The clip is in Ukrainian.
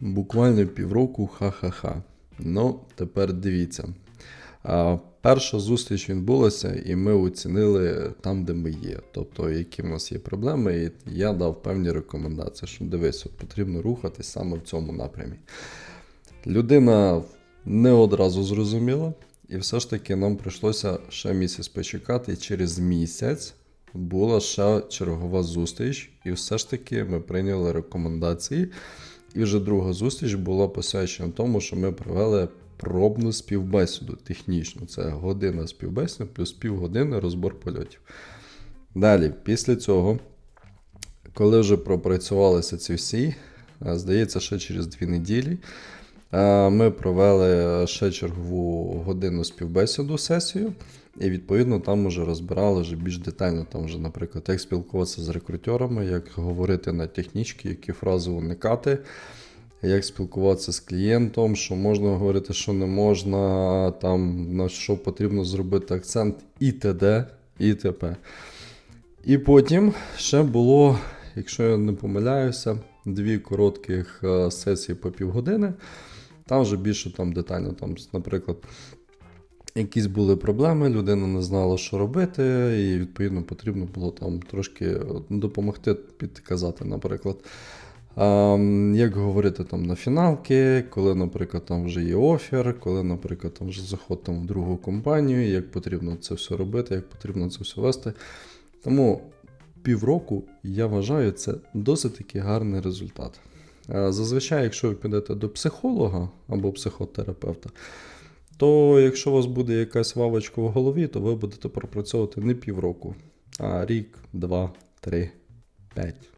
Буквально півроку ха-ха-ха. Ну, тепер дивіться. Перша зустріч відбулася, і ми оцінили там, де ми є. Тобто, які в нас є проблеми, і я дав певні рекомендації, що дивись, от потрібно рухатись саме в цьому напрямі. Людина не одразу зрозуміла, і все ж таки нам прийшлося ще місяць почекати, і через місяць була ще чергова зустріч, і все ж таки ми прийняли рекомендації. І вже друга зустріч була посвячена тому, що ми провели пробну співбесіду технічну. Це година співбесіди плюс півгодини розбор польотів. Далі, після цього, коли вже пропрацювалися ці всі, здається, ще через дві неділі. Е, Ми провели ще чергову годину співбесіду сесію, і відповідно там вже розбирали вже більш детально, там вже, наприклад, як спілкуватися з рекрутерами, як говорити на технічки, які фрази уникати, як спілкуватися з клієнтом, що можна говорити, що не можна, там на що потрібно зробити акцент, і т.д. і т.п. І потім ще було, якщо я не помиляюся, дві коротких е, сесії по півгодини. Там вже більше там детально, там, наприклад, якісь були проблеми, людина не знала, що робити, і відповідно потрібно було там трошки е, допомогти підказати, наприклад. Як говорити там на фіналки, коли, наприклад, там вже є офер, коли, наприклад, там вже заход там в другу компанію, як потрібно це все робити, як потрібно це все вести. Тому півроку, я вважаю, це досить таки гарний результат. Е, Зазвичай, якщо ви підете до психолога або психотерапевта, то якщо у вас буде якась вавочка в голові, то ви будете пропрацьовувати не півроку, а рік, два, три, п'ять.